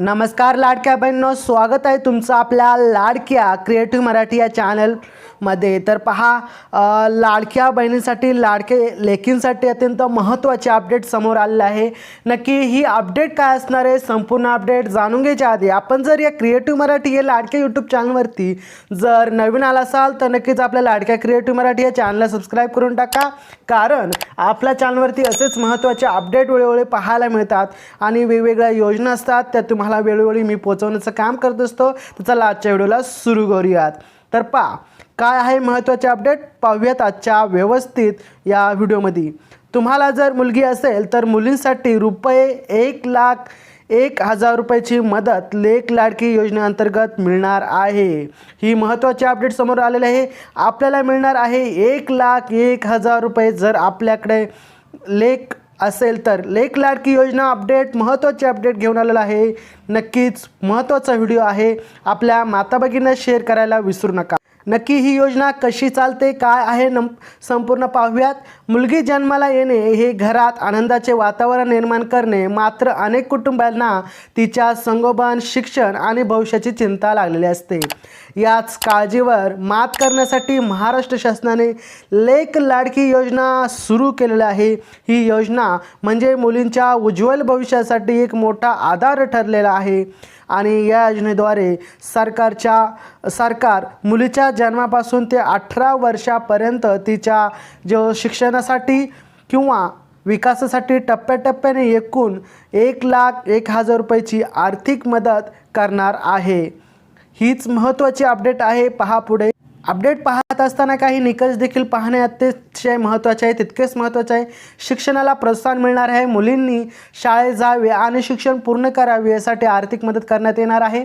नमस्कार लाडक्या बहिणींनो स्वागत आहे तुमचं आपल्या लाडक्या क्रिएटिव्ह मराठी या चॅनल मध्ये. तर पहा लाडक्या बहिणींसाठी लाडके लेकींसाठी अत्यंत महत्त्वाचे अपडेट समोर आलेले आहे. नक्की ही अपडेट काय असणार आहे? संपूर्ण अपडेट जाणून घ्यायच्या आधी आपण जर या क्रिएटिव्ह मराठी या लाडक्या यूट्यूब चॅनलवरती जर नवीन आला असाल तर नक्कीच आपल्या लाडक्या क्रिएटिव्ह मराठी या चॅनलला सबस्क्राईब करून टाका. कारण आपल्या चॅनलवरती असेच महत्त्वाचे अपडेट वेळोवेळी पाहायला मिळतात आणि वेगवेगळ्या योजना असतात. त्या तुम्हाला वेळोवेळी मी पोहोचवण्याचं काम करत असतो. तर चला आजच्या व्हिडिओला सुरू करूयात. तर पहा काय आहे महत्त्वाचे अपडेट? पाहूयात आजच्या व्यवस्थित या व्हिडिओमध्ये. तुम्हाला जर मुलगी असेल तर मुलींसाठी रुपये एक लाख एक हजार रुपयाची मदत लेख लाडकी योजनेअंतर्गत मिळणार आहे. ही महत्त्वाची अपडेट समोर आलेली आहे. आपल्याला मिळणार आहे एक लाख एक हजार रुपये जर आपल्याकडे लेख असेल तर लेख लाडकी योजना अपडेट महत्त्वाचे अपडेट घेऊन आलेला आहे. नक्कीच महत्त्वाचा व्हिडिओ आहे. आपल्या माता भगिनींना शेअर करायला विसरू नका. नक्की ही योजना कशी चालते काय आहे नम संपूर्ण पाहूयात. मुलगी जन्माला येणे हे घरात आनंदाचे वातावरण निर्माण करणे मात्र अनेक कुटुंबांना तिच्या संगोपन शिक्षण आणि भविष्याची चिंता लागलेली असते. याच काळजीवर मात करण्यासाठी महाराष्ट्र शासनाने लेक लाडकी योजना सुरू केलेली आहे. ही योजना म्हणजे मुलींच्या उज्ज्वल भविष्यासाठी एक मोठा आधार ठरलेला आहे. आणि या योजनेद्वारे सरकारच्या सरकार मुलीच्या जन्मापासून ते अठरा वर्षापर्यंत तिच्या जो शिक्षणासाठी किंवा विकासासाठी टप्प्याटप्प्याने एकूण एक लाख एक हजार रुपयाची आर्थिक मदत करणार आहे. हीच महत्त्वाची अपडेट आहे. पहा पुढे. अपडेट पाहत असताना काही निकष देखील पाहणे अतिशय महत्त्वाचे आहे. तितकेच महत्त्वाचे आहे शिक्षणाला प्रोत्साहन मिळणार आहे. मुलींनी शाळेत जावे आणि शिक्षण पूर्ण करावे यासाठी आर्थिक मदत करण्यात येणार आहे.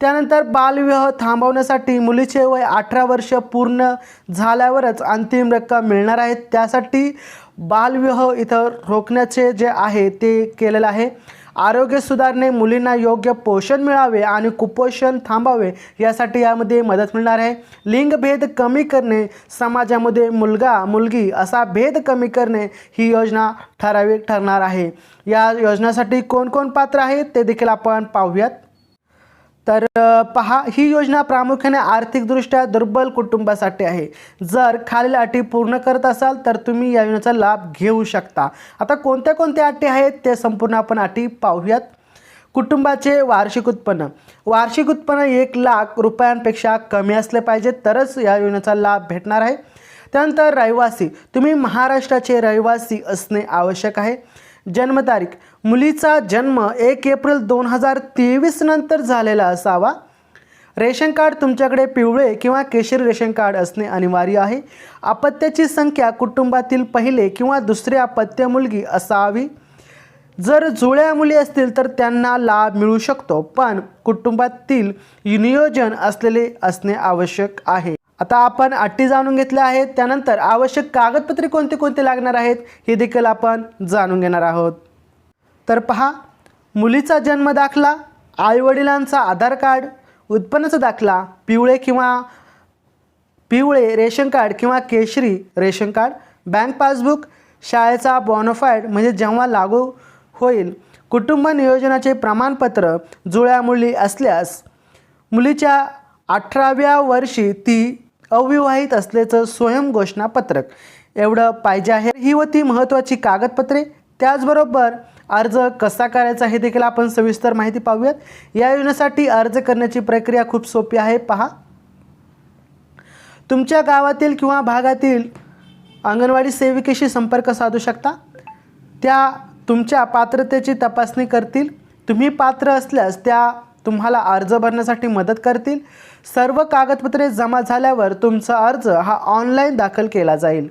त्यानंतर बालविवाह थांबवण्यासाठी मुलीचे वय अठरा वर्ष पूर्ण झाल्यावरच अंतिम रक्कम मिळणार आहे. त्यासाठी बालविवाह इथं रोखण्याचे जे आहे ते केलेलं आहे. आरोग्य सुधारणे मुलींना योग्य पोषण मिळावे आणि कुपोषण थांबावे यासाठी यामध्ये मदत मिळणार आहे. लिंगभेद कमी करणे समाजामध्ये मुलगा मुलगी असा भेद कमी करणे ही योजना ठराविक ठरणार आहे. या योजनासाठी कोण कोण पात्र आहेत ते देखील आपण पाहूयात. तर पहा ही योजना प्रामुख्याने आर्थिकदृष्ट्या दुर्बल कुटुंबासाठी आहे. जर खालील अटी पूर्ण करत असाल तर तुम्ही या योजनेचा लाभ घेऊ शकता. आता कोणत्या कोणत्या अटी आहेत ते संपूर्ण आपण अटी पाहूयात. कुटुंबाचे वार्षिक उत्पन्न. वार्षिक उत्पन्न एक लाख रुपयांपेक्षा कमी असले पाहिजे तरच या योजनेचा लाभ भेटणार आहे. त्यानंतर रहिवासी. तुम्ही महाराष्ट्राचे रहिवासी असणे आवश्यक आहे. जन्मतारीख. मुलीचा जन्म एक एप्रिल दोन हजार तेवीस नंतर झालेला असावा. रेशन कार्ड तुमच्याकडे पिवळे किंवा केशरी रेशन कार्ड असणे अनिवार्य आहे. अपत्याची संख्या कुटुंबातील पहिले किंवा दुसरे अपत्य मुलगी असावी. जर जुळ्या मुली असतील तर त्यांना लाभ मिळू शकतो पण कुटुंबातील नियोजन असलेले असणे आवश्यक आहे. आता आपण अटी जाणून घेतल्या आहेत. त्यानंतर आवश्यक कागदपत्रे कोणते कोणते लागणार आहेत हे देखील आपण जाणून घेणार आहोत. तर पहा मुलीचा जन्म दाखला आईवडिलांचा आधार कार्ड उत्पन्नाचा दाखला पिवळे किंवा पिवळे रेशन कार्ड किंवा केशरी रेशन कार्ड बँक पासबुक शाळेचा बॉनोफाईड म्हणजे जेव्हा लागू होईल कुटुंब नियोजनाचे प्रमाणपत्र जुळ्या मुली असल्यास मुलीच्या अठराव्या वर्षी ती अविवाहित असल्याचं स्वयं घोषणापत्रक. एवढं पाहिजे आहे. ही होती महत्त्वाची कागदपत्रे. त्याचबरोबर अर्ज कसा करायचा हे देखील आपण सविस्तर माहिती पाहूयात. या योजनेसाठी अर्ज करण्याची प्रक्रिया खूप सोपी आहे. पहा. तुमच्या गावातील किंवा भागातील अंगणवाडी सेविकेशी संपर्क साधू शकता. त्या तुमच्या पात्रतेची तपासणी करतील. तुम्ही पात्र असल्यास त्या तुम्हाला अर्ज भरण्यासाठी मदत करतील. सर्व कागदपत्रे जमा झाल्यावर तुमचा अर्ज हा ऑनलाईन दाखल केला जाईल.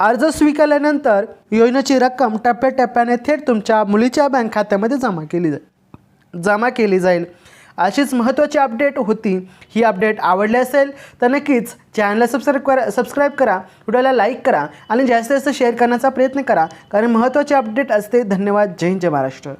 अर्ज स्वीकारल्यानंतर योजनेची रक्कम टप्प्याटप्प्याने थेट तुमच्या मुलीच्या बँक खात्यामध्ये जमा केली जाईल जमा केली जाईल. अशीच महत्त्वाची अपडेट होती ही अपडेट आवडली असेल तर नक्कीच चॅनलला सबस्क्राईब करा सबस्क्राईब करा व्हिडिओला लाईक करा आणि जास्तीत जास्त शेअर करण्याचा प्रयत्न करा. कारण महत्त्वाची अपडेट असते. धन्यवाद. जय हिंद जय महाराष्ट्र.